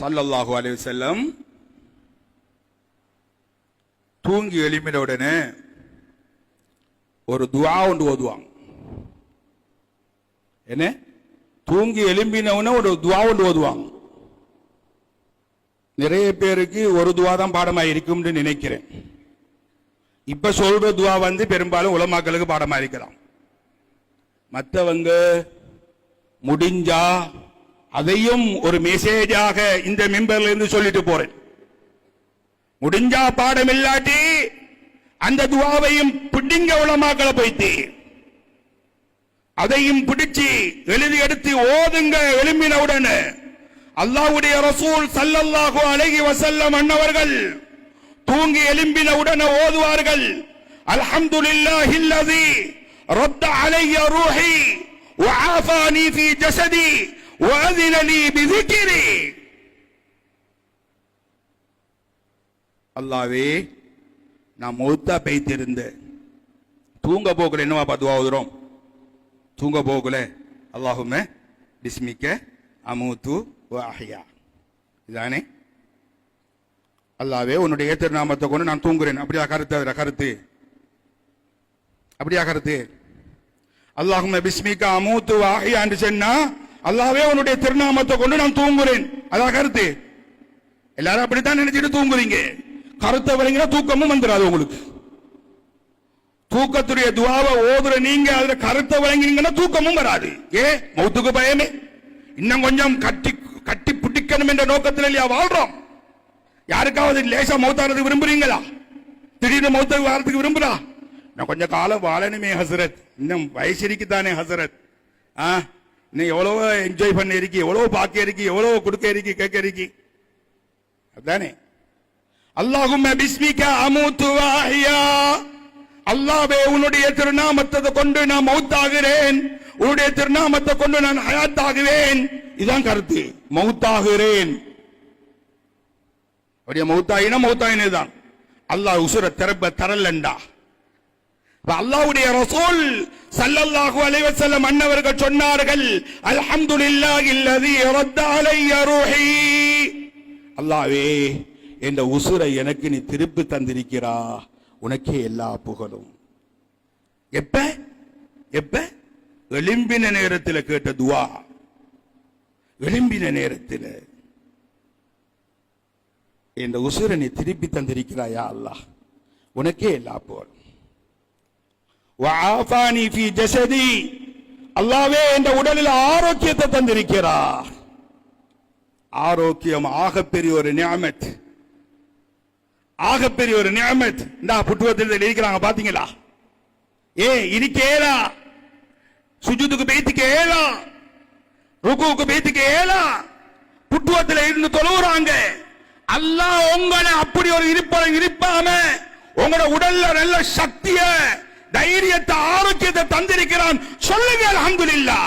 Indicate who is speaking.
Speaker 1: சல்லல்லாஹு அலைஹி செல்லம் தூங்கி எழுப்பின உடனே ஒரு துவா ஒன்று ஓதுவாங்க. என்ன? தூங்கி எழும்பினவுடனே ஒரு துவா ஒன்று ஓதுவாங்க. நிறைய பேருக்கு ஒரு துவா தான் பாடமா இருக்கும்னு நினைக்கிறேன். இப்ப சொல்ற துவா வந்து பெரும்பாலும் உலமாக்களுக்கு பாடமா இருக்கலாம். மற்றவங்க முடிஞ்சா அதையும் ஒரு மெசேஜாக இந்த மெம்பர்ல இருந்து சொல்லிட்டு போறேன் முடிஞ்சா பாடம் இல்லாட்டி அந்த துவாவையும் பிடிங்க உலமாக்களை போய்த்து அதையும் பிடிச்சு எழுதி எடுத்து ஓதுங்க எழும்பின உடனே அல்லாஹ்வுடைய ரசூல் ஸல்லல்லாஹு அலைஹி வஸல்லம் அன்னவர்கள் தூங்கி எழும்பின உடனே ஓதுவார்கள் அல்ஹம்துலில்லாஹி அல்லதி ரத்த அலைய ரூஹி وعافاني في جسدي وأذن لي بذكري அல்லாவே நான் மௌத்தா பெய்திருந்தேன் தூங்க போகல என்னவா பதுவா ஓதுறோம் தூங்க போகல. அல்லாஹுமே பிஸ்மிக்க அமூத்து வாஹியா இதானே? அல்லாவே உன்னுடைய திருநாமத்தை கொண்டு நான் தூங்குறேன். அப்படியா கருத்து அதில் கருத்து? அப்படியா கருத்து? அல்லாஹுமே பிஸ்மிக்க அமூத்து வாஹியா என்று சொன்னா அல்லாவே உன்னுடைய திருநாமத்தை கொண்டு நான் தூங்குறேன். அதான் கருத்து. எல்லாரும் அப்படித்தான் நினைச்சிட்டு தூங்குறீங்க கருத்தை விளங்கினா தூக்கமும் வந்துடாது உங்களுக்கு. தூக்கத்துடைய துவாவை ஓதுற நீங்க அதுல கருத்தை வழங்கினீங்கன்னா தூக்கமும் வராது. ஏ மௌத்துக்கு பயமே. இன்னும் கொஞ்சம் கட்டி கட்டி பிடிக்கணும் என்ற நோக்கத்தில் இல்லையா வாழ்றோம்? யாருக்காவது லேசா மௌத்தானது விரும்புறீங்களா? திடீர்னு மௌத்த வாரத்துக்கு விரும்புறா? நான் கொஞ்சம் காலம் வாழணுமே ஹசரத். இன்னும் வயசிரிக்கு தானே ஹசரத்? ஆ? நீ எவ்வளவோ என்ஜாய் பண்ண இருக்கி எவ்வளவோ பார்க்க இருக்கி எவ்வளவோ கொடுக்க இருக்கி கேட்க இருக்கி. அதானே? அல்லாஹும் பிஸ்மிக அமூத்து வாஹியா. அல்லாஹ்வே உன்னுடைய திருநாமத்தை கொண்டு நான் மௌத்தாகிறேன். உன்னுடைய திருநாமத்தை கொண்டு நான் ஹயாத்தாகுவேன். இதுதான் கருத்து. மௌத்தாகிறேன். அப்படியே மௌத்தாயினா மௌத்தாயினே தான். அல்லாஹ் உசுர திறப்ப தரலண்டா. அல்லாவுடைய அல்லாஹ்வுடைய ரசூல் சல்லல்லாஹு அலைவசல்லம் வஸல்லம் அன்னவர்கள் சொன்னார்கள் அல்ஹம்துலில்லாஹி அல்லதி ரத்த அலைய ரூஹி. அல்லாஹ்வே என்ற உசுரை எனக்கு நீ திருப்பி தந்திருக்கிறா. உனக்கே எல்லா புகழும். எப்ப? எப்ப? எலும்பின நேரத்தில் கேட்ட துவா. எலும்பின நேரத்தில். இந்த உசுரை நீ திருப்பி தந்திருக்கிறாயா அல்லாஹ்? உனக்கே எல்லா புகழும். வஆஃபானி பி ஜஸதி அல்லாவே என்ற உடலில் ஆரோக்கியத்தை தந்திருக்கிறார் ஆரோக்கியம் ஆகப்பெரிய ஒரு நியமத் ஆகப்பெரிய ஒரு நியமத் இந்த புட்டுவத்தில் இருக்கிறாங்க பாத்தீங்களா ஏ இருக்கேலா சுஜுதுக்கு பேத்துக்கு ஏலா ருக்குவுக்கு பேத்துக்கு ஏலா புட்டுவத்தில் இருந்து தொழுவுறாங்க அல்லாஹ் உங்களை அப்படி ஒரு இருப்பதை இருப்பாம உங்களோட உடல்ல நல்ல சக்தியை தைரியத்தை ஆரோக்கியத்தை தந்திருக்கிறான். சொல்லுங்க அலமதுல்லா